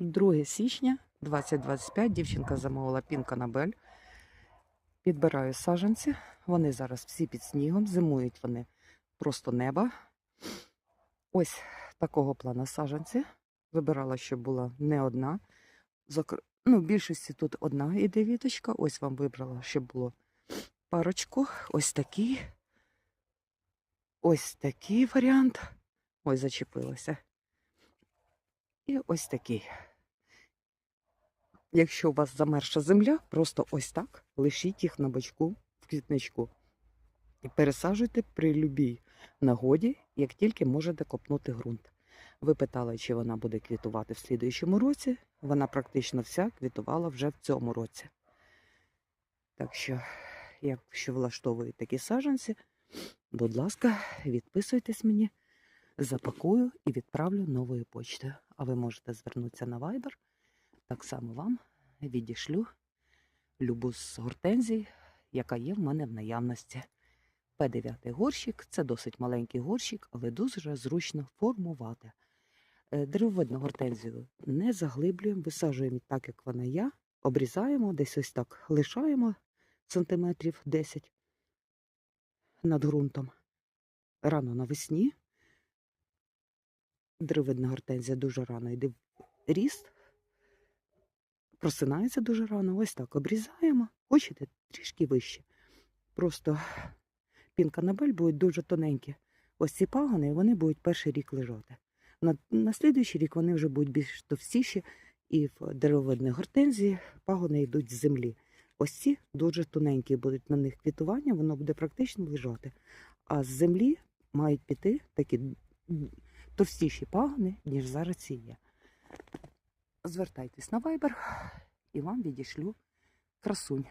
2 січня 2025 дівчинка замовила пінканабель. Підбираю саджанці. Вони зараз всі під снігом, зимують вони просто неба. Ось такого плану саджанці. Вибирала, щоб була не одна. Зокр... Ну, в більшості тут одна іде віточка. Ось вам вибрала, щоб було парочку. Ось такий. Ось такий варіант. Ось зачепилося. І ось такий. Якщо у вас замерша земля, просто ось так лишіть їх на бочку в квітничку. І пересаджуйте при любій нагоді, як тільки можете копнути ґрунт. Ви питали, чи вона буде квітувати в слідуючому році. Вона практично вся квітувала вже в цьому році. Так що, якщо влаштовують такі саджанці, будь ласка, відписуйтесь мені, запакую і відправлю новою почтою. А ви можете звернутися на Viber. Так само вам відішлю любу з гортензій, яка є в мене в наявності. П9 горщик це досить маленький горщик, але дуже зручно формувати. Е, Деревовидну гортензію не заглиблюємо, висаджуємо так, як вона є, обрізаємо, десь ось так лишаємо сантиметрів 10 над ґрунтом. Рано навесні. Деревидна гортензія дуже рано йде в ріст, просинається дуже рано. Ось так обрізаємо, хочете трішки вище. Просто пінканабель будуть дуже тоненькі. Ось ці пагони, вони будуть перший рік лежати. На, на слідуючий рік вони вже будуть більш товстіші, і в деревовидній гортензії пагони йдуть з землі. Ось ці дуже тоненькі будуть на них квітування, воно буде практично лежати. А з землі мають піти такі товстіші пагони, ніж зараз ці є. Звертайтесь на Viber і вам відішлю красунь.